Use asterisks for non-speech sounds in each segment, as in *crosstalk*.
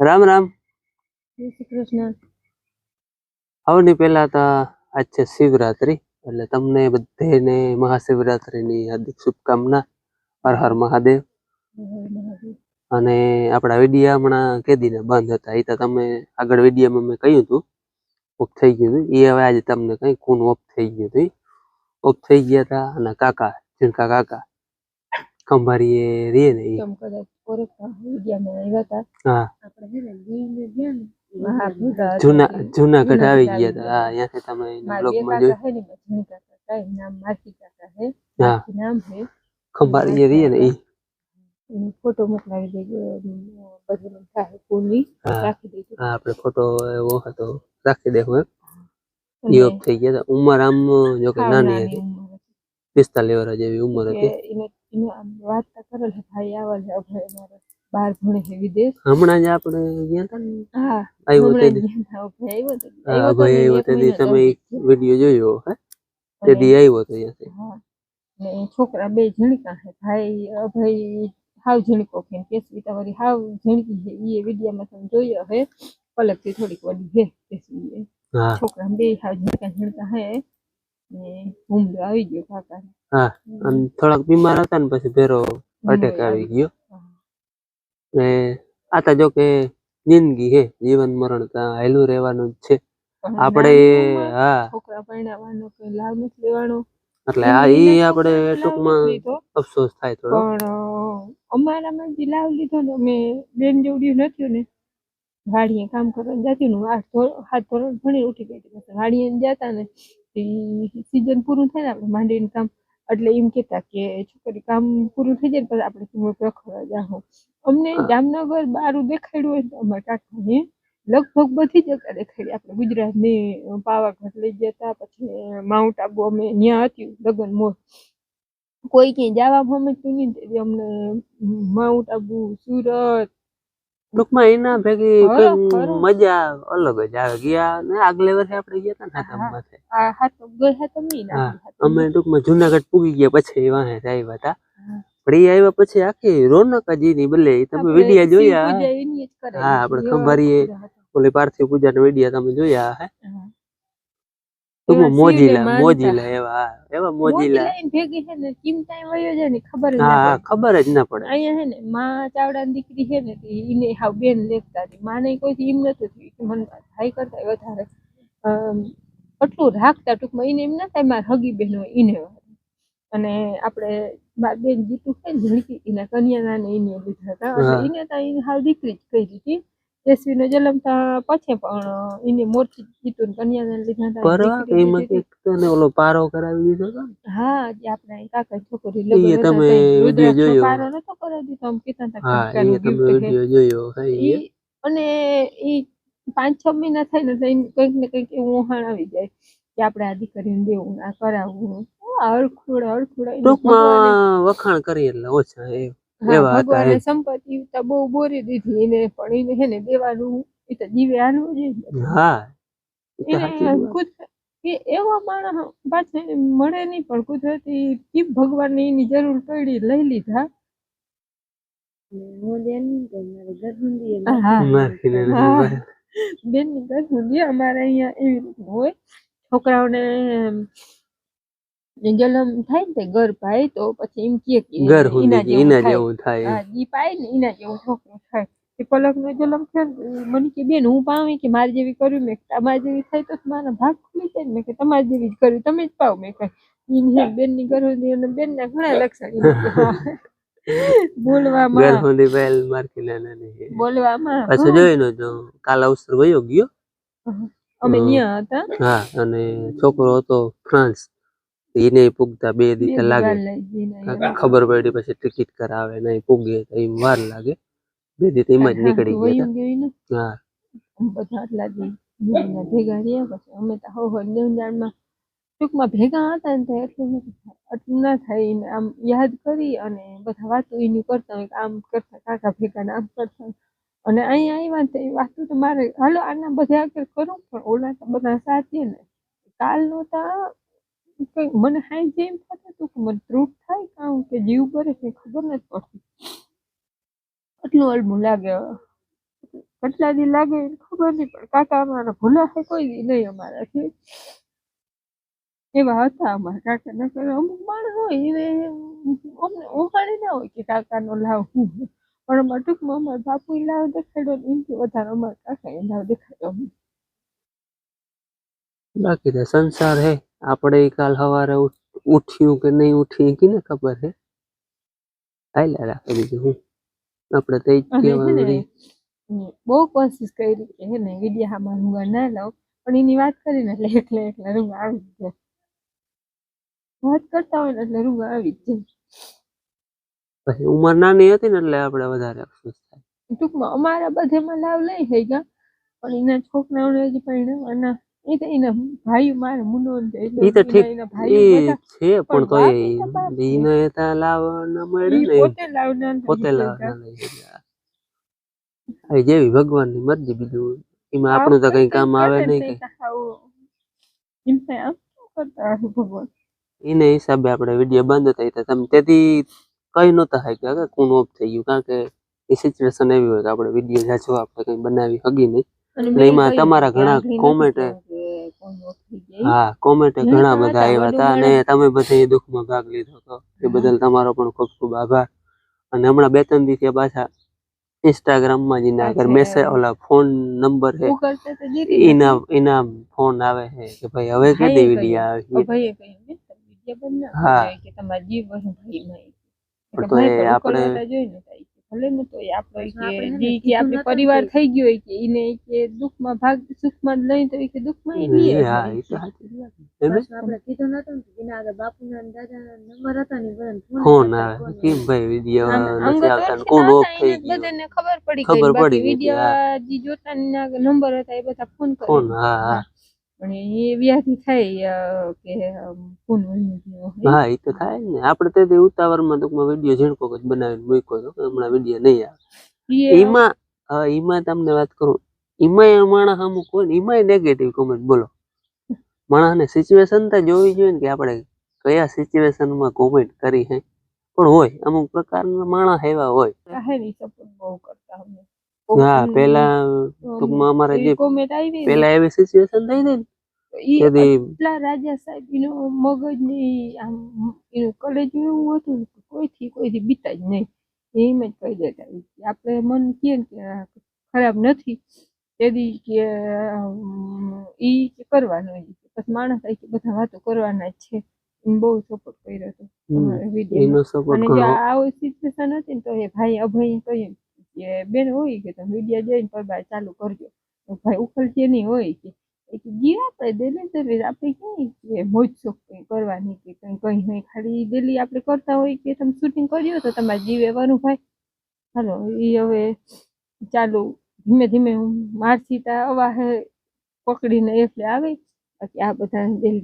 રામ રામ. જય શ્રી કૃષ્ણ. સૌની પહેલા તો આજ છે શિવરાત્રી એટલે તમને બધાને મહાશિવરાત્રીની હાર્દિક શુભકામના. હર હર મહાદેવ. અને આપણા વિડીયા હમણાં કેદીને બંધ હતા. એ તો તમે આગળ વિડીયામાં મેં કહ્યું હતું ઓફ થઈ ગયું હતું. એ હવે આજે તમને કઈ ખૂન ઓફ થઈ ગયું હતું. ઓફ થઈ ગયા હતા અને કાકા ઝીણકા કાકા. ખંભારીએ રે ને ઈ. તમે કદાચ ઓળખતા હોય, વિડીયામાં આવ્યા હતા. હા આપણે છે ને દીવને ગયા ને, મહાભૂતા હતા જૂના તે. જુનાગઢ આવી જૂનાગઢ ગયા આવી હતા હા ત્યાંથી તમે એના મારા બે બ્લોગમાં કાકા જોયું હે ને, એમાં ઝીણી કાકા હતા, એનું નામ માસી કાકા હે. હા માસી નામ હે. ખંભારીએ રે ને ઈ એનો ફોટો મોકલાવી દેજો અમ, બધું મને થાય પૂરી હા. રાખી દેજો હા આપણે ફોટો એવો હતો રાખી દેવું એમ અને ઈ ઓફ થઈ ગયા હતા ઉંમર આમ જો કે હાવ નાની નાની હતી ઉંમર હતી. પિસ્તાલીસ વર્ષ જેવી ઉંમર કે હતી એને આમ વાત તો કરેલ છે, ભાઈ આવે છે, અભય અમારો બહાર ભણે છે વિદેશ. હમણાં જ આપણે ગયા હતા ને? હા આવ્યો તે જ ગયા અભય આવ્યો આવ્યો તે તમે વીડિયો જોયો હે? તે દી આવ્યો તો ત્યાંથી હા ને છોકરા બે ઝીણકા છે. ભાઈ અભય હાવ ઝીણકો છે. કેસવી તમારી હાવ ઝીણકી છે. ઈ વિડીયામાં તમે જોયો હે? પલકથી થોડીક વડી છે કેસવી હા. છોકરા બે હાવ ઝીણકા ઝીણકા હે. હુમલો આવી ગયો હા અને થોડાક બીમાર હતા ને પછી ભેરો અટેક આવી ગયો. ને આ તો જો કે જિંદગી હે જીવન મરણ તો હાલ્યું રહેવાનું જ છે. આપણે હા. છોકરા પરણાવવાનો કે લાભ નથી લેવાનો. એટલે આ ઈ આપણે ટૂંકમાં અફસોસ થાય થોડો. પણ અમારામાં જે લાવ લીધો ને અમે બેન જેવડી નથી ને. વાડીએ કામ કરવા જતી હું આઠ ધોરણ સાત ધોરણ ભણી ઉઠી ગઈ હતી. વાડીએ જતા ને સિઝન પૂરું થાય ને આપણે માંડીને કામ એટલે એમ કહેતા કે છોકરી કામ પૂરું થઈ જાય પછી આપણે કિંમત રખડવા જાઓ અમને જામનગર બારું દેખાડ્યું હોય તો અમારા કાકાને લગભગ બધી જગ્યા દેખાડી. આપણે ગુજરાતની પાવાગઢ લઈ જતા પછી માઉન્ટ આબુ અમે ત્યાં હતી લગ્ન મોર. કોઈ ક્યાંય જવા તું નહીં અમને માઉન્ટ આબુ સુરત ટૂંકમાં એના ભેગી. મજા અલગ જ આવે ગયા ને આગલે વર્ષે આપણે ગયા હતા ને હાથમાં. અમે ટૂંકમાં જુનાગઢ પૂગી ગયા પછી વાહે આવ્યા હતા એ આવ્યા પછી આખી રોનક જ એની બદલે તમે વિડિયા જોયા પૂજા હા, આપણે ખંભારીએ પૂજા. ઓલી પાર્થિવ પૂજાના વિડિયા તમે જોયા હા. ટૂંકમાં મોજીલા મોજીલા એવા એવા મોજીલા. ભેગી છે ને કેમ ટાઈમ વયો જાય ને ખબર હા ખબર જ ના પડે. અહીંયા હે ને માં ચાવડા દીકરી છે ને એને હાવ બેન લેખતા હતી. માને કોઈ એમ નતું થયું. કે મને ભાઈ કરતા વધારે. આટલું રાખતા ટૂંકમાં એને એમ ના થાય મારા હગી બેન હોય ઈને અને આપણે બેન જીતું છે ને ઝીણકી એના કન્યાના ને એને લીધા હતા. એને તો એને હાવ દીકરી જ કહી દીધી યશવીનો જન્મ પછી પણ એને મોરથી જીતું કન્યાના લીધા હતા પરવા? એમાં એક તને ઓલો પારો કરાવી દીધો હતો હા જે આપણા કાકા છોકરી લગ્ન હતા તમે વિડિયો જોયો? પારો નતો કરાવી દીધો આમ કીધા હતા હા એ તમે વિડિયો જોયો હા અને ઈ પાંચ છ મહિના થાય ને કંઈક ને કંઈક એવું વહાણ આવી જાય કે આપણે આ દીકરીને દેવું આ કરાવવું હળખુડ ભગવાને ટૂંકમાં વખાણ કરી એટલે ઓછા એ હા એવા હતા સંપત્તિ તો બહુ બોરી દીધી. એને પણ એને હે ને દેવાનું એ તો જીવે આનવું જોઈએ. હા એને એવા માણસ પાછા મળે નહીં પણ કુદરતી ભગવાન ભગવાનને એની જરૂર પડી લઈ લીધા. બેનની ગરબુંદી અમારે અહીંયા એવી રીતે હોય. છોકરાઓને જન્મ થાય ને ઘર પાય તો પછી એમ કે ઘર એના જેવું થાય. ઈ પાય ને એના જેવું છોકરો થાય. એ પલકનો જલમ થયો ને મને કે બેન હું પામી કે મારી જેવી કર્યું મેં તમારી જેવી થાય તો મારા ભાગ ખુલી જાય મેં કે તમારી જેવી જ કર્યું તમે જ પાવ મેં કહ્યું ઈ બેનની ગરબુંદી અને બેનના ઘણા લક્ષણ. *laughs* ઘર બોલવામાં બોલવામાં પાછું જોઈ નો જો કાલ અવસર વયો ગયો. અમે. ત્યાં હતા. હા અને છોકરો હતો ફ્રાન્સ. એને પૂગતા બે દિવસ લાગે. ખબર પડી પછી ટિકિટ કરાવે નહીં પૂગે તો એમ વાર લાગે. બે દિવસ એમ જ નીકળી ગયા ને? હા. ભેગા રહ્યા પછી અમે તો હો હો દેવજાળમાં ટૂંકમાં ભેગા હતા ને એટલું એટલું ના થાય એને આમ યાદ કરી અને બધા વાતો એની કરતા હોય આમ કરતા કાકા ભેગા ને આમ કરતા અને અહીંયા આવ્યા ને તો એ વાતો તો મારે હાલો આના બધા આગળ કરું પણ ઓલા તો બધા સાથે ને. કાલ તો કંઈક મને હાઈ જેમ થતું હતું કે મને ત્રુટ થાય કાં કે જીવ બરે છે ખબર નથી પડતી. એટલું અલમું લાગે. કેટલા દી લાગે ખબર નહીં પણ કાકા અમારા ભૂલા છે કોઈ દી? નહીં અમારાથી એવા હતા અમારા કાકા. નકર અમુક માણસ હોય એને અમને ઓહાણી ના હોય કે કાકાનો લાવ શું પણ અમારા ટૂંકમાં અમારા બાપુ લાવ દેખાડ્યો ને એમથી વધારે અમારા કાકા એ લાવ દેખાડ્યો. બાકી સંસાર હે. આપણે કાલ સવારે ઉઠ- ઉઠ્યું કે નહીં ઉઠ્યું કે ને ખબર હે? આયલા રાખે બીજું હું. આપણે તો જ કહેવાનું ને બહુ કોશિશ કરી કે હે ને વિડીયામાં હું ના લઉં. પણ એની વાત કરીને એટલે એકલા એકલા રૂમ આવી જ જાય. વાત કરતા હોય ને એટલે રૂમ આવી જ જાય. પછી ઉંમર નાની હતી ને એટલે આપણે વધારે અફસોસ થાય. ટૂંકમાં અમારા બધેમાં લાવ લઈ થઈ ગયા પણ એના છોકરાઓને હજી પરણાવવાના એ તો એના ભાઈ મારે મુનો તે ઠીક એ છે પણ તો તો મળે ને. પોતે પોતે જેવી ભગવાનની મરજી બીજું એમાં આપણું તો કઈ કામ આવે નહીં કઈ. ભગવાન? એને હિસાબે આપણે વીડિયો બંધ થઈ તો તમે તેથી કઈ નતા થાય કે કોણ ઓફ થઈ ગયું. કારણ કે એ સિચ્યુએશન એવી હોય કે આપણે વીડિયો જાજો આપણે કઈ બનાવી હગી નહીં. એમાં તમારા ઘણા આંગળી હા કોમેન્ટ ઘણા બધા આવ્યા હતા અને તમે બધા એ દુઃખમાં ભાગ લીધો હતો. એ બદલ તમારો પણ ખૂબ ખૂબ આભાર. અને હમણાં બે ત્રણ દિવસે પાછા ઇન્સ્ટાગ્રામમાં જ એના આગળ મેસેજ ઓલા ફોન નંબર છે. એના એના ફોન આવે છે કે ભાઈ હવે કહ્યું. વીડિયો આવે ભાઈએ કહ્યું "બેન, તમે વીડિયો હા. પણ તો એ પણ આપણે- ભલે ને તો આપણો કે આપણે જી કે આપણે પરિવાર થઈ ગયો કે એને કે દુઃખમાં ભાગ સુખમાં જ લઈ તો કે દુઃખમાં એ લઈએ હા એ તો જ આપણે કીધું નતું કે એના આગળ બાપુના ને દાદાના નંબર હતા ને ઈ ફોન આવે. કેમ ભાઈ વિડિયો નથી આવતા ને કોણ ઓફ થઈ ગયું? બધાને ખબર પડી ગઈ ખબર બાકી પડી ગઈ જી જોતા ને નંબર હતા એ બધા ફોન કરે ફોન હા હા. પણ એ વ્યાધિ થઈ કે ફોન વળી ગયો હોય. હા એ તો થાય ને. આપણે તે ઉતાવળમાં ટૂંકમાં વીડિયો ઝીણકો જ બનાવીને મૂક્યો હતો હમણાં વીડિયો નહીં આવે. એમાં તમને વાત કરું. એમાંય માણસ અમુક હોય ને એમાંય નેગેટિવ કોમેન્ટ બોલો. માણસને સિચ્યુએશન તો જોવી જોઈએ ને કે આપણે કયા સિચ્યુએશનમાં કોમેન્ટ કરી હે. પણ હોય અમુક પ્રકારના માણસ એવા હોય. બહુ કરતા. હા પેલા ટૂંકમાં અમારે જે પેલા એવી સિચ્યુએશન થઈ હતી ને એટલા રાજા સાહેબ એનો મગજ ને આમ એનું કલેજું એવું હતું કોઈથી કોઈથી બીતા જ નહીં. એમ જ કહી દેતા. આપણે મન કે ખરાબ નથી. તેથી કે ઈ કરવાનું પછી માણસ કે બધા વાતો કરવાના જ છે. બહુ સપોર્ટ કર્યો હતો સપોર્ટ અને જો આવું સિચ્યુએશન હતી ને તો એ ભાઈ અભય કહ્યું કે બેન હોય કે તમે વીડિયો જોઈને પરબાર ચાલુ કરજો. ભાઈ ઉખલતી નહીં હોય કે. એક જી આપણે ડેલી ડેલી આપણે ક્યાંય કે મોજ શોખ કંઈ કરવાની કે કંઈ કંઈ નહીં. ખાલી ડેલી આપણે કરતા હોય કે તમે શૂટિંગ કર્યું તો તમારે જીવે વાનું ભાઈ. હાલો એ હવે ચાલુ ધીમે ધીમે હું મારસીતા અવા અવાહે પકડીને એટલે આવે. બાકી આ બધા ડેલી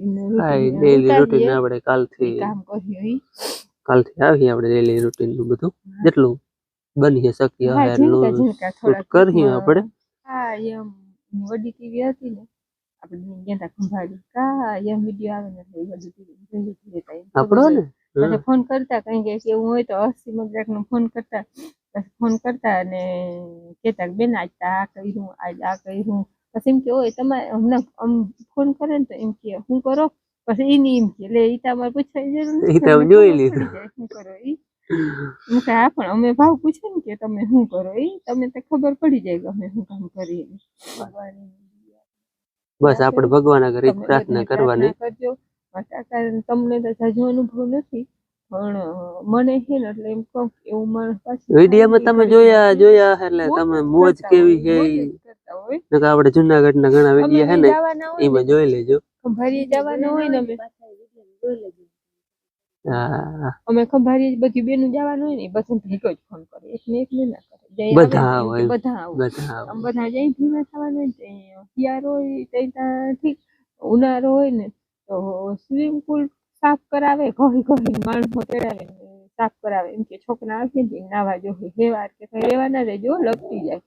ડેલી રૂટીન આપણે કાલથી કામ કર્યું કાલથી આવી આપણે ડેલી રૂટીનનું બધું. જેટલું બની શક્ય હા હોય ઝીણકા એટલું ઝીણકા થોડાક કરીએ ટૂંકમાં. આપણે. હા એમ વડી ટીવી હતી ને આપણે ગયા તા ખંભાળી કા એમ વીડિયો આવે ને એટલે એ બધું TV જોઈ જ લેતા એમ આપણો ને પછી ફોન કરતા કઈ કે એવું હોય તો હસી મજાક નો ફોન કરતા પછી ફોન કરતા અને કહેતા કે બેન આજ તો આ કર્યું આજ આ કર્યું પછી એમ કે હોય તમારે હમણાં આમ ફોન કરે ને તો એમ કે શું કરો પછી એની એમ કે લે ઈ તમારે પૂછવાની જરૂર નથી ઈ તો તમને જોઈ ખબર લીધું. પડી જાય શું કરો ઈ હું કહે પણ અમે ભાવ પૂછે ને કે તમે શું કરો? એ તમે તો ખબર પડી જાય કે અમે શું કામ કરીએ. બસ આપણે ભગવાન આગળ એક પ્રાર્થના કરવાની. કરજો. તમને તો જાજો અનુભવ નથી પણ મને છે ને એટલે એમ કહું એવું માણસ પાછું વિડીયામાં તમે જોયા જોયા એટલે તમે મોજ કેવી છે આપણે જુનાગઢના ઘણા વિડીયા છે ને ને એમાં જોઈ લેજો. ભરી જવાના હોય ને અમે. જોઈ લેજો. અમે ખંભાળીએ બધી બેનું જવાનું હોય ને બસ ભેગો જ ફોન કરે. એકને એકને ના કરે. બધા ને એમ કે હોય. બધા બધા આમ બધા જઈ ભેગા થવાના શિયાળો હોય ત્યાં ઠીક ઉનાળો હોય ને તો સ્વિમિંગ પુલ સાફ કરાવે ઘડી ઘડી માણસો તેડાવે સાફ કરાવે. એમ કે છોકરા આવે ને નાવા જો હેવાર કે કઈ રહેવા ના રહેજો લપટી જાય.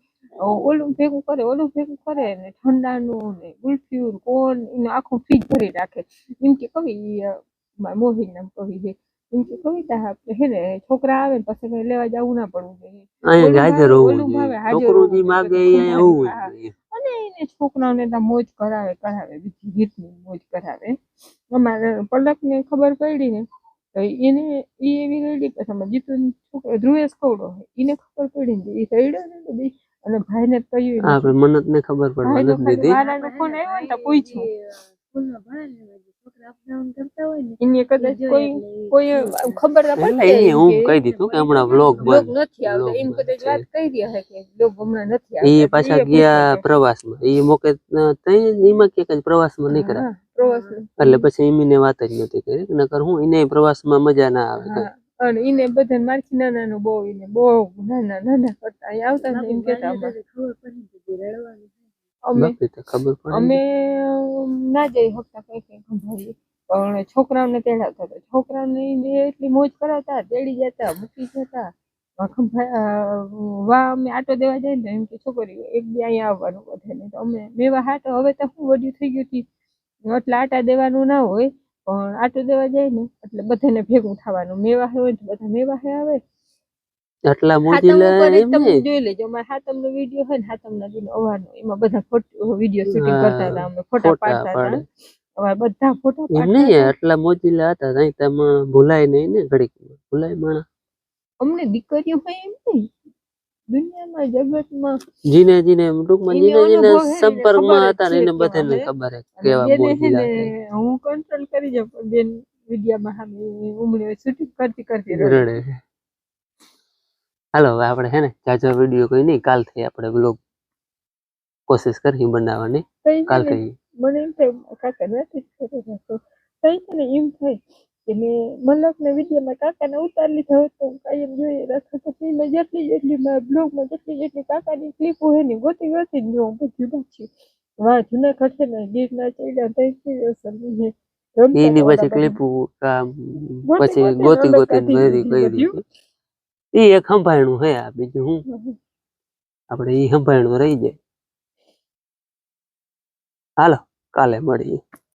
ઓલું ભેગું કરે ઓલું ભેગું કરે ને ઠંડાનું ને ગુલ્ફિયું કોન એનું આખું ફ્રીજ ભરી રાખે. એમ કે કવિ મોહિત નામ કવિ છે. એમ કે કવિતા આપણે હે ને છોકરા આવે ને પછી કઈ લેવા જવું ના પડવું જોઈએ. અહીંયા હાજર હોવું ભાવે, જે માગે અહીંયા હોવું જોઈએ. અને એને છોકરાઓને તો મોજ કરાવે કરાવે બીજી રીતની મોજ કરાવે. અમારે પલકને ખબર પડી ને તો એને એ એવી રેડી કે જીતુ છોકરો ધ્રુવેશ કવડો એને ખબર પડી ને એ રેડ્યો ને તો બી અને ભાઈને ને કહ્યું આપણે મનત ને ખબર પડી મનત દીધી વારાનો ફોન આવ્યો ને તો પૂછ્યું. એને કદાચ કોઈ એટલે કોઈ ખબર પડતી એને હું કહી દીધું કે હમણાં વ્લોગ બંધ નથી આવતા. એમ કદાચ વાત કરી રહ્યા છે કે લોક હમણાં નથી એ પાછા ગયા પ્રવાસમાં. એ મોકે તઈ એમાં કે કઈ પ્રવાસમાં કે, નીકળ્યા એટલે પછી એમીને વાત જ નથી કરી. નકર હું એને પ્રવાસમાં મજા ના આવે અને એને બધા મારથી નાના નું બહુ એને બહુ નાના નાના કરતા. અહીંયા આવતા એમ કેતા. અમે ખબર પડી તો અમે ના જઈ શકતા કઈ કઈ ખંભાળીએ પણ છોકરાઓને તેડાવતા હતા. છોકરાઓને એટલી મોજ કરાવતા તેડી જતા મૂકી જતા. વા અમે આટો દેવા જાય ને એમ કે છોકરીઓ એક બે અહીંયા આવવાનું બધાને તો અમે મેવા હાટો હવે તો શું વડ્યું થઈ ગયું હતી એટલે આટા દેવાનું ના હોય પણ આટો દેવા જાય ને એટલે બધાને ભેગું થવાનું. મેવા હોય તો બધા મેવા હે આવે. ઉપર જ એમ તમે જોઈ લેજો. હાતમ હાતમનો વીડિયો હોય ને હાતમના દિન અવારનો એમાં બધા ફોટો વીડિયો શૂટિંગ કરતા હતા અમે ફોટા પાડતા હતા. બધા ફોટા પાડતા નહીં હતા. આટલા મોજીલા હતા તઈ તમે ભૂલાય નહીં ને ઘડીક. ભૂલાય માણસ. અમને દીકરીઓ હોય એમ નહીં. દુનિયામાં જગતમાં. જીને જીને ટૂંકમાં જીને જીને સંપર્કમાં હતા ને એને બધાને ખબર કેવા મોજીલા હું કંટ્રોલ કરી પણ બેન વિડીયામાં સામે શૂટિંગ કરતી કરતી રડે. હાલો હવે આપણે હે ને જાજો વીડિયો કોઈ નહીં કાલથી આપણે બ્લોગ કોશિશ કરી બનાવવાની. કાલ ને, મને એમ થાય કાકા નથી છે ને એમ થાય કે મેં મલકને વિડીયોમાં કાકાને ઉતાર લીધા હોય તો કાયમ જોઈએ રાખો. પછી મેં જેટલી જેટલી મારા બ્લોગમાં જેટલી જેટલી કાકાની ક્લિપો હોય ને ગોતી ગોતી જ જોઉં બધી બાકી વાહ જુનાગઢ છે ને ગીરના ચડ્યા થઈ કેવી અસર એની પછી ક્લિપ પછી ગોતી ગોતી દીધી કરી બધું. એ એક સંભાળણું હે આ બીજું હું? આપણે ઈ સંભાળણું રહી જાય. હાલો, કાલે મળીએ.